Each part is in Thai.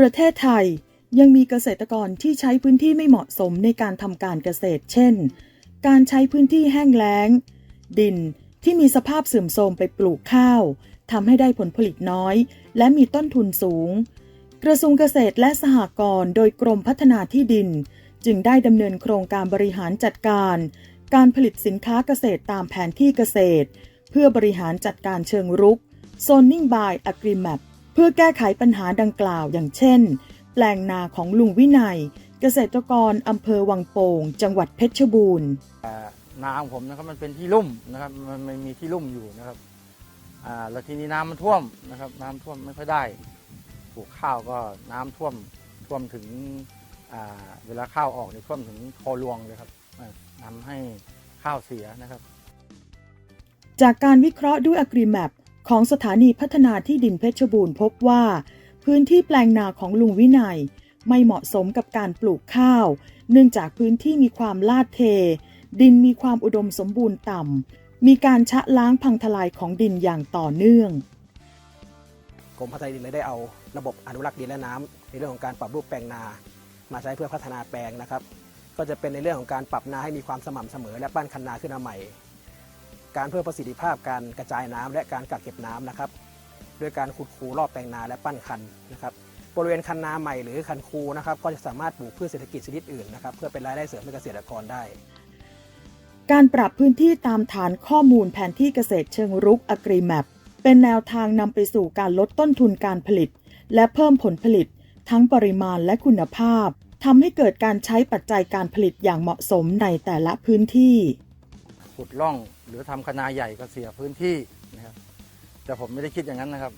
ประเทศไทยยังมีเกษตรกรที่ใช้พื้นที่ไม่เหมาะสมในการทำการเกษตร เช่น การใช้พื้นที่แห้งแล้ง ดินที่มีสภาพเสื่อมโทรมไปปลูกข้าวทำให้ได้ผลผลิตน้อย และมีต้นทุนสูง กระทรวงเกษตรและสหกรณ์โดยกรมพัฒนาที่ดิน จึงได้ดำเนินโครงการบริหารจัดการ การผลิตสินค้าเกษตรตามแผนที่เกษตร เพื่อบริหารจัดการเชิงรุก Zoning by Agreemap เพื่อแก้ไขปัญหาดังกล่าวอย่างเช่น แปลงนาของลุงวินัย เกษตรกรอำเภอวังโป่ง จังหวัดเพชรบูรณ์นาของผมนะครับมันเป็นที่ลุ่มนะครับมันมันมีที่ลุ่มอยู่นะครับอ่าแล้วทีนี้น้ำมันท่วมนะครับ น้ำท่วมไม่ค่อยได้ปลูกข้าวก็น้ำท่วมท่วมถึงอ่าเวลาข้าวออกเนี่ยท่วมถึงคอรวงเลยครับอ่าทำให้ข้าวเสียนะครับ จากการวิเคราะห์ด้วย Agreemap ของสถานีพัฒนาที่ดินเพชรบูรณ์พบว่า พื้นที่แปลงนาของลุงวินัย ไม่เหมาะสมกับการปลูกข้าว เนื่องจากพื้นที่มีความลาดเท ดินมีความอุดมสมบูรณ์ต่ำมีการชะล้างพังทลายของดินอย่างต่อเนื่องกรมพัฒนาดินเลยได้เอาระบบอนุรักษ์ดินและน้ำในเรื่องของการปรับรูปแปลงนา มาใช้เพื่อพัฒนาแปลงนะครับ ก็จะเป็นในเรื่องของการปรับนาให้มีความสม่ำเสมอ และปั้นคันนาขึ้นมาใหม่ การเพิ่มประสิทธิภาพการกระจายน้ำและการกักเก็บน้ำนะครับด้วยการขุดคูรอบแปลงนาและปั้นคันนะครับบริเวณคันนาใหม่หรือคันคูนะครับก็จะสามารถปลูกพืชเศรษฐกิจชนิดอื่นนะครับเพื่อเป็นรายได้เสริมให้เกษตรกรได้ การปรับพื้นที่ตามฐานข้อมูลแผนที่เกษตรเชิงรุก Agreemap เป็นแนวทางนำไปสู่การลดต้นทุนการผลิต และเพิ่มผลผลิต ทั้งปริมาณและคุณภาพทำให้เกิดการใช้ปัจจัยการผลิตอย่างเหมาะสมในแต่ละพื้นที่ ขุดร่อง หรือทำคนาใหญ่ก็เสียพื้นที่นะครับ แต่ผมไม่ได้คิดอย่างนั้นนะครับ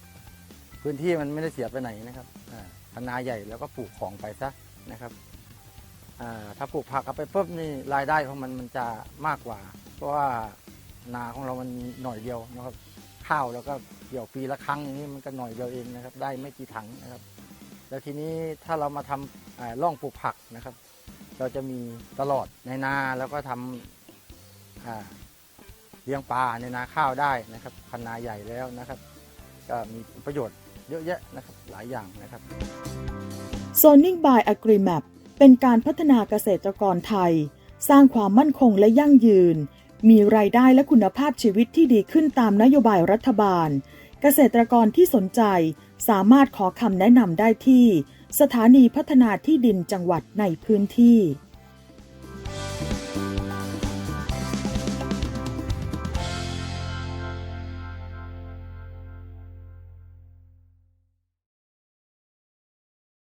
พื้นที่มันไม่ได้เสียไปไหนนะครับอ่าคนาใหญ่แล้วก็ปลูกของไปซะนะครับถ้าปลูกผักเอาไปปุ๊บนี่รายได้ของมันมันจะมากกว่า เพราะว่านาของเรามันหน่อยเดียวนะครับ ข้าวแล้วก็เกี่ยวปีละครั้งอย่างนี้มันก็หน่อยเดียวเองนะครับ ได้ไม่กี่ถังนะครับ แล้วทีนี้ถ้าเรามาทำอ่าร่องปลูกผักนะครับ เราจะมีตลอดในนาแล้วก็ทำอ่า เลี้ยงปลาในนาข้าวได้นะครับคันนาใหญ่แล้วนะครับ ก็มีประโยชน์เยอะแยะนะครับหลายอย่างนะครับ Zoning by Agreemap เป็นการพัฒนาเกษตรกรไทย สร้างความมั่นคงและยั่งยืน มีรายได้และคุณภาพชีวิตที่ดีขึ้นตามนโยบายรัฐบาล เกษตรกรที่สนใจสามารถขอคำแนะนำได้ที่ สถานีพัฒนาที่ดินจังหวัดในพื้นที่